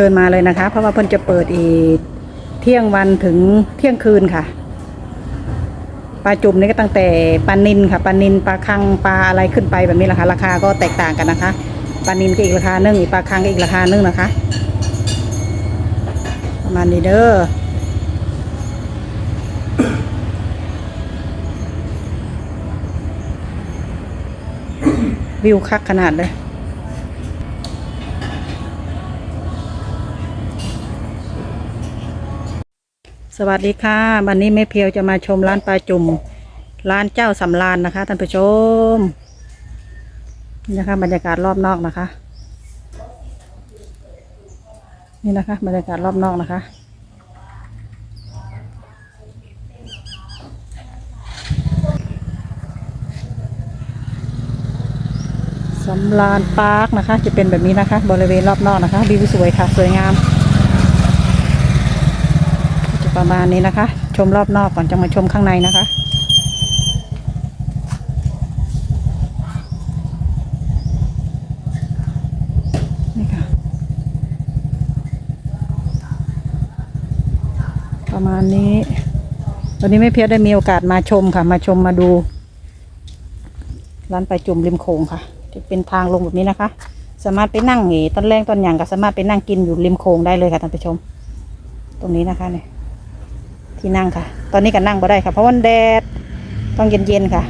ชิญมาเลยนะคะ เพราะว่าเพิ่นจะเปิดอีกเที่ยงวันถึงเที่ยงคืนค่ะปลาจุ่มนี่ก็ตั้งแต่ปลานินค่ะปลานินปลาคังปลาอะไรขึ้นไปแบบนี้แหละค่ะราคาก็แตกต่างกันนะคะปลานินก็อีกราคาหนึ่งอีกปลาคังก็อีกราคาหนึ่งนะคะ ประมาณนี้เด้อวิวคักขนาดเลย สวัสดีค่ะ วันนี้แม่เพียวจะมาชมร้านปลาจุ่ม ร้านเจ้าสำรานนะคะท่านผู้ชมนี่นะคะบรรยากาศรอบนอกนะคะ นี่นะคะ บรรยากาศรอบนอกนะคะ สำรานปาร์คนะคะ จะเป็นแบบนี้นะคะ บริเวณรอบนอกนะคะวิวสวยค่ะ สวยงาม ประมาณนี้นะคะ ชมรอบนอกก่อนจะมาชมข้างในนะคะนี่ค่ะ ประมาณนี้ตอนนี้ไม่เพียได้มีโอกาสมาชมค่ะ มาชมมาดู ร้านปลาจุ่มริมโขงค่ะจะเป็นทางลงแบบนี้นะคะ สามารถไปนั่งเหตอนแรกตอนอย่างก็สามารถไปนั่งกินอยู่ริมโขงได้เลยค่ะท่านผู้ชม ตรงนี้นะคะเนี่ย ที่นั่งค่ะ ตอนนี้ก็นั่งบ่ได้ค่ะ เพราะวันแดดต้องเย็นๆค่ะ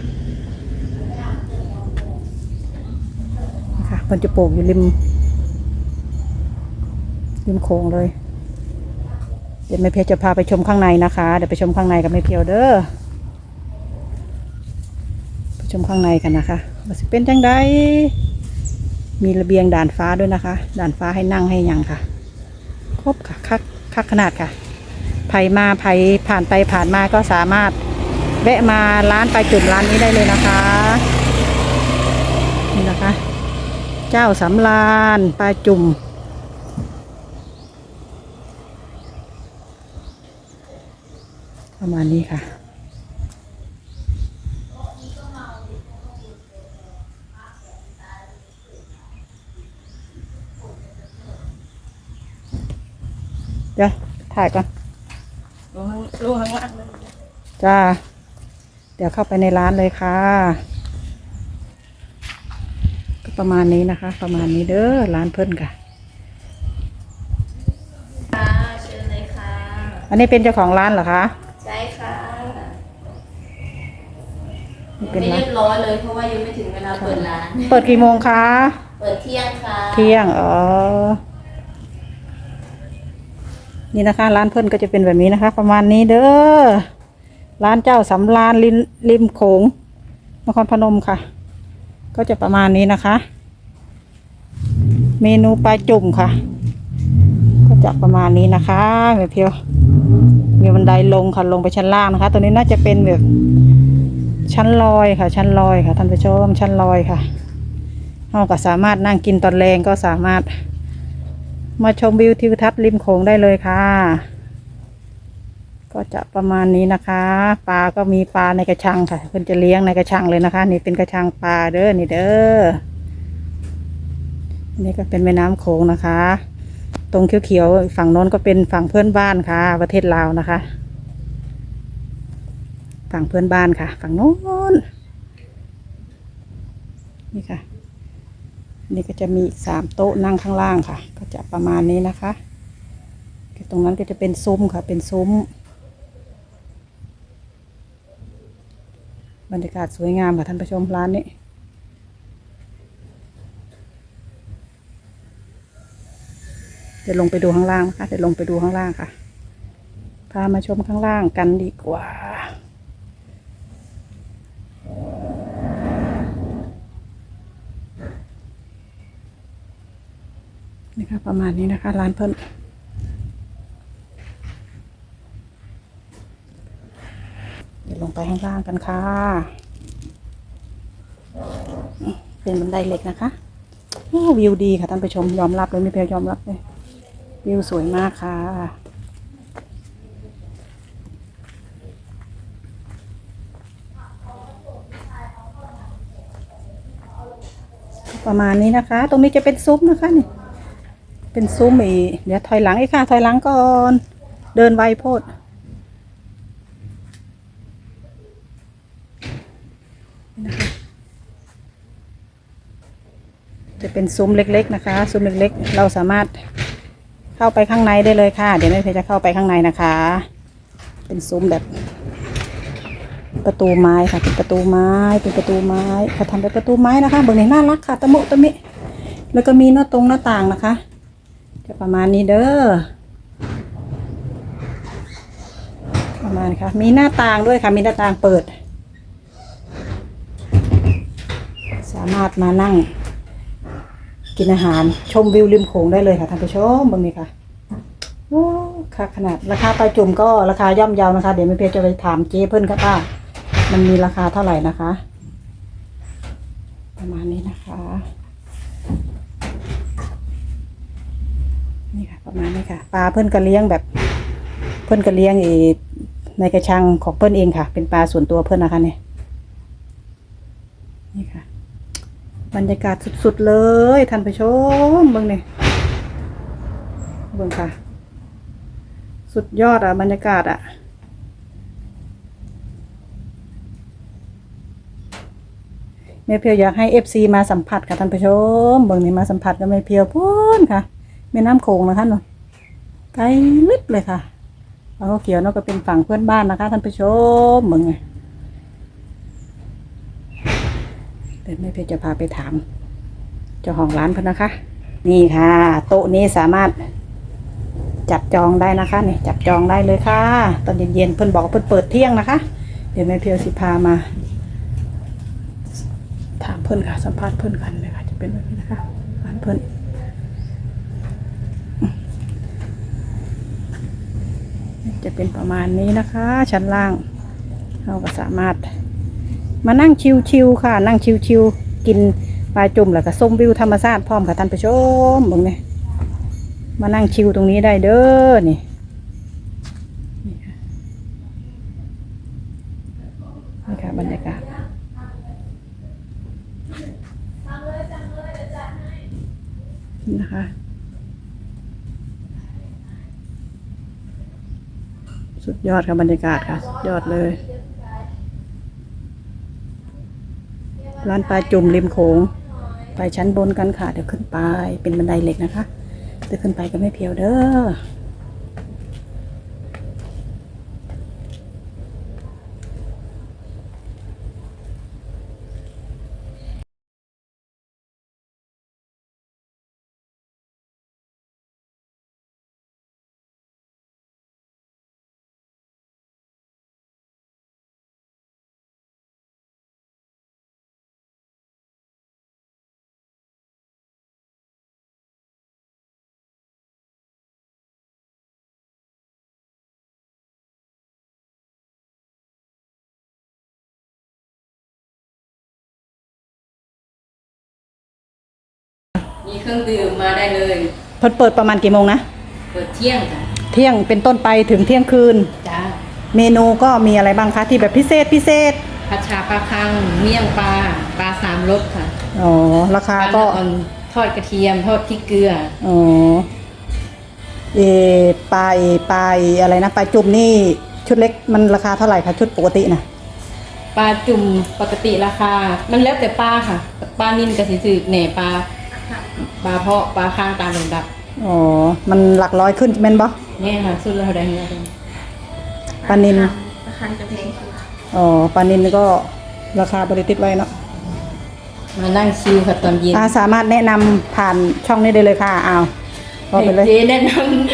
นะคะมันจะปลูกอยู่ริม ริมโขงเลย เดี๋ยวแม่เพียวจะพาไปชมข้างในนะคะ เดี๋ยวไปชมข้างในกับแม่เพียวเด้อไปชมข้างในกันนะคะว่าสิเป็นจังไดมีระเบียงด่านฟ้าด้วยนะคะ ด่านฟ้าให้นั่งให้ยังค่ะ ครบค่ะคักคักขนาดค่ะ ไผมาไผผ่านไปผ่านมาก็สามารถแวะมาร้านปลาจุ่มร้านนี้ได้เลยนะคะนี่นะคะ เจ้าสำรานปลาจุ่มประมาณนี้ค่ะเดี๋ยวถ่ายก่อน งข้างลงข้างล่างเลยจ้า เดี๋ยวเข้าไปในร้านเลยค่ะ ก็ประมาณนี้นะคะ ประมาณนี้เด้อร้านเพิ่นค่ะ ค่ะเชิญเลยค่ะอันนี้เป็นเจ้าของร้านเหรอคะใช่ค่ะนี่ไม่เป็นร้านเรียบร้อยเลยเพราะว่ายังไม่ถึงเวลาเปิดร้าน เปิดกี่โมงคะ เปิดเที่ยงค่ะ เที่ยง อ๋อ นี่นะคะ ร้านเพิ่อนก็จะเป็นแบบนี้นะคะ ประมาณนี้เด้อร้านเจ้าสำราญริมริมโขงนครพนมค่ะ ก็จะประมาณนี้นะคะ เมนูปลาจุ่มค่ะ ก็จะประมาณนี้นะคะแบบเพียวมีบันไดลงค่ะลงไปชั้นล่างนะคะ ตัวนี้น่าจะเป็นแบบชั้นลอยค่ะ ชั้นลอยค่ะท่านผู้ชมชั้นลอยค่ะเราก็สามารถนั่งกินตอนแรงก็สามารถ มาชมวิวทิวทัศน์ริมโขงได้เลยค่ะ ก็จะประมาณนี้นะคะ ปลาก็มีปลาในกระชังค่ะเพิ่อนจะเลี้ยงในกระชังเลยนะคะ นี่เป็นกระชังปลาเด้อนี่เด้ออันนี่ก็เป็นแม่น้ำโขงนะคะ ตรงเขียวๆฝั่งโน้นก็เป็นฝั่งเพื่อนบ้านค่ะ ประเทศลาวนะคะ ฝั่งเพื่อนบ้านค่ะ ฝั่งโน้นนี่ค่ะ นี่ก็จะมีอีกสามโต๊ะนั่งข้างล่างค่ะ ก็จะประมาณนี้นะคะตรงนั้นก็จะเป็นซุ้มค่ะ เป็นซุ้ม บรรยากาศสวยงามค่ะท่านผู้ชมร้านนี้เดี๋ยวลงไปดูข้างล่างนะคะเดี๋ยวลงไปดูข้างล่างค่ะ พามาชมข้างล่างกันดีกว่า นี่ ค่ะ ประมาณนี้นะคะ ร้านเพิ่นเดี๋ยวลงไปข้างล่างกันค่ะ เป็นบันไดเหล็กนะคะวิวดีค่ะท่านผู้ชมยอมรับเลยไม่เพียยอมรับเลยวิวสวยมากค่ะประมาณนี้นะคะ ตรงนี้จะเป็นซุปนะคะนี่ เป็นซุ้มอีเดี๋ยวถอยหลังไอีกค่ะ ถอยหลังก่อน เดินไวโพดนะคะจะเป็นซุ้มเล็ก ๆ นะคะ ซุ้มเล็ก ๆ เราสามารถเข้าไปข้างในได้เลยค่ะ เดี๋ยวแม่เพจะเข้าไปข้างในนะคะ เป็นซุ้มแบบ ประตูไม้ค่ะเป็นประตูไม้เป็นประตูไม้เขาทำเป็นประตูไม้นะคะเบอร์นี้น่ารักค่ะตะมุตะมิแล้วก็มีหน้าตรงหน้าต่างนะคะ จะประมาณนี้เด้อประมาณค่ะ มีหน้าต่างด้วยค่ะ มีหน้าต่างเปิด สามารถมานั่ง กินอาหารชมวิวริมโขงได้เลยค่ะท่านผู้ชมบางนี้ค่ะโอ้ค่ะขนาดราคาปลาจุ่มก็ราคาย่อมเยาวนะคะ เดี๋ยวไม่เพียจะไปถามเจ๊เพิ่อนค่ะป้ามันมีราคาเท่าไหร่นะคะ ประมาณนี้นะคะ นี่ค่ะ ประมาณนี้ค่ะ ปลาเพิ่อนก็เลี้ยงแบบ เพิ่อนก็เลี้ยงอีในกระชังของเพิ่อนเองค่ะ เป็นปลาส่วนตัวเพิ่อนนะคะเนี่ยนี่ค่ะ บรรยากาศสุดๆเลยท่านผู้ชมเบิ่งนี่เบิ่งค่ะ สุดยอดอะ บรรยากาศอะแม่เพียวอยากให้เอฟซีมาสัมผัสค่ะท่านผู้ชมเบิ่งนี่มาสัมผัสกับแม่เพียวพูนค่ะ แม่น้ำโขงนะคะเนาะไกลลึกเลยค่ะแล้วก็เกี่ยวเนาะก็เป็นฝั่งเพื่อนบ้านนะคะ ท่านผู้ชมเบิ่งไงเดี๋ยวแม่เพียวจะพาไปถาม เจ้าของร้านเพิ่นนะคะ นี่ค่ะ โต๊ะนี้สามารถจับจองได้นะคะนี่จับจองได้เลยค่ะ ตอนเย็นๆเพิ่นบอกเพิ่นเปิดเที่ยงนะคะ เดี๋ยวแม่เพียวสิพามา ถามเพื่อนค่ะสัมภาษณ์เพื่อนกันเลยค่ะจะเป็นแบบนี้นะคะร้านเพื่อน จะเป็นประมาณนี้นะคะ ชั้นล่างเราก็สามารถ มานั่งชิวๆค่ะ นั่งชิวๆกินปลาจุ่มแล้วก็ส้มวิวธรรมชาติพร้อมค่ะท่านผู้ชมเบึงนี่มานั่งชิวตรงนี้ได้เด้อนี่นี่นี่ค่ะบรรยากาศนะคะ สุดยอดค่ะบรรยากาศค่ะ สุดยอดเลย ร้านปลาจุ่มริมโขงไปชั้นบนกันค่ะ เดี๋ยวขึ้นไปเป็นบันไดเหล็กนะคะเดี๋ยวขึ้นไปก็ไม่เพียวเด้อ มีเครื่องดื่มมาได้เลย เพิ่นเปิดประมาณกี่โมงนะ เปิดเที่ยงค่ะเที่ยงเป็นต้นไปถึงเที่ยงคืน จ้าเมนูก็มีอะไรบ้างคะที่แบบพิเศษพิเศษ ผัดชาปลาคัง เมี่ยงปลา ปลาสามรสค่ะอ๋อ ราคาปลาก็อ่อนทอดกระเทียม ทอดพริกเกลือ อ๋อ เอปลาเอปลาเออะไรนะปลาจุ่มนี่ชุดเล็กมันราคาเท่าไหร่คะชุดปกตินะปลาจุ่มปกติราคา มันแล้วแต่ปลาค่ะ ปลานิ่นกับสีสืบแหน่ปลา ปลาเพาะปลาค้างตามลำดับอ๋อ มันหลักร้อยขึ้นแม่นบ่เนี่ยค่ะสุดแล้วเท่าใดเนี่ยปลานินราคาจะแพงค่ะอ๋อปลานินก็ราคาบริติดไว้เนาะมานั่งชิลค่ะตอนเย็นอ่าสามารถแนะนำผ่านช่องนี้ได้เลยค่ะอ้าวก็ไปเลย เจ๊แนะนำ